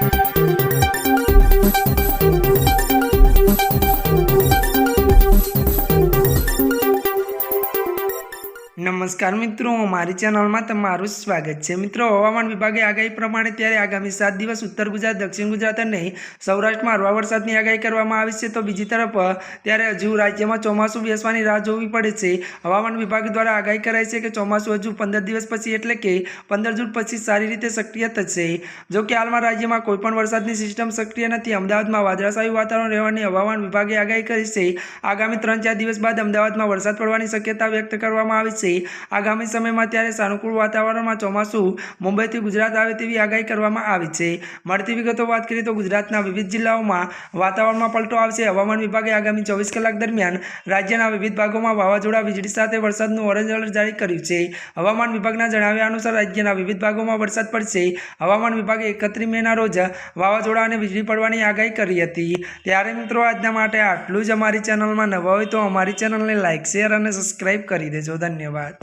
Thank you. નમસ્કાર મિત્રો, મારી ચેનલમાં તમારું સ્વાગત છે. મિત્રો, હવામાન વિભાગે આગાહી પ્રમાણે ત્યારે આગામી સાત દિવસ ઉત્તર ગુજરાત, દક્ષિણ ગુજરાત અને સૌરાષ્ટ્રમાં હળવા વરસાદની આગાહી કરવામાં આવી છે. તો બીજી તરફ, ત્યારે હજુ રાજ્યમાં ચોમાસું બેસવાની રાહ જોવી પડે છે. હવામાન વિભાગ દ્વારા આગાહી કરાઈ છે કે ચોમાસું હજુ પંદર દિવસ પછી એટલે કે પંદર જૂન પછી સારી રીતે સક્રિય થશે. જો કે હાલમાં રાજ્યમાં કોઈપણ વરસાદની સિસ્ટમ સક્રિય નથી. અમદાવાદમાં વાદળાછાયું વાતાવરણ રહેવાની હવામાન વિભાગે આગાહી કરી છે. આગામી ત્રણ ચાર દિવસ બાદ અમદાવાદમાં વરસાદ પડવાની શક્યતા વ્યક્ત કરવામાં આવી છે. આગામી સમયમાં ત્યારે સાનુકૂળ વાતાવરણમાં ચોમાસું મુંબઈથી ગુજરાત આવે તેવી આગાહી કરવામાં આવી છે. મળતી વિગતો વાત કરીએ તો ગુજરાતના વિવિધ જિલ્લાઓમાં વાતાવરણમાં પલટો આવશે. હવામાન વિભાગે આગામી ચોવીસ કલાક દરમિયાન રાજ્યના વિવિધ ભાગોમાં વાવાઝોડા, વીજળી સાથે વરસાદનું ઓરેન્જ એલર્ટ જારી કર્યું છે. હવામાન વિભાગના જણાવ્યા અનુસાર રાજ્યના વિવિધ ભાગોમાં વરસાદ પડશે. હવામાન વિભાગે એકત્રીસ મેના રોજ વાવાઝોડા અને વીજળી પડવાની આગાહી કરી હતી. ત્યારે મિત્રો આજના માટે આટલું જ અમારી ચેનલમાં નવા હોય તો અમારી ચેનલને લાઇક શેર અને સબસ્ક્રાઇબ કરી દેજો. ધન્યવાદ. about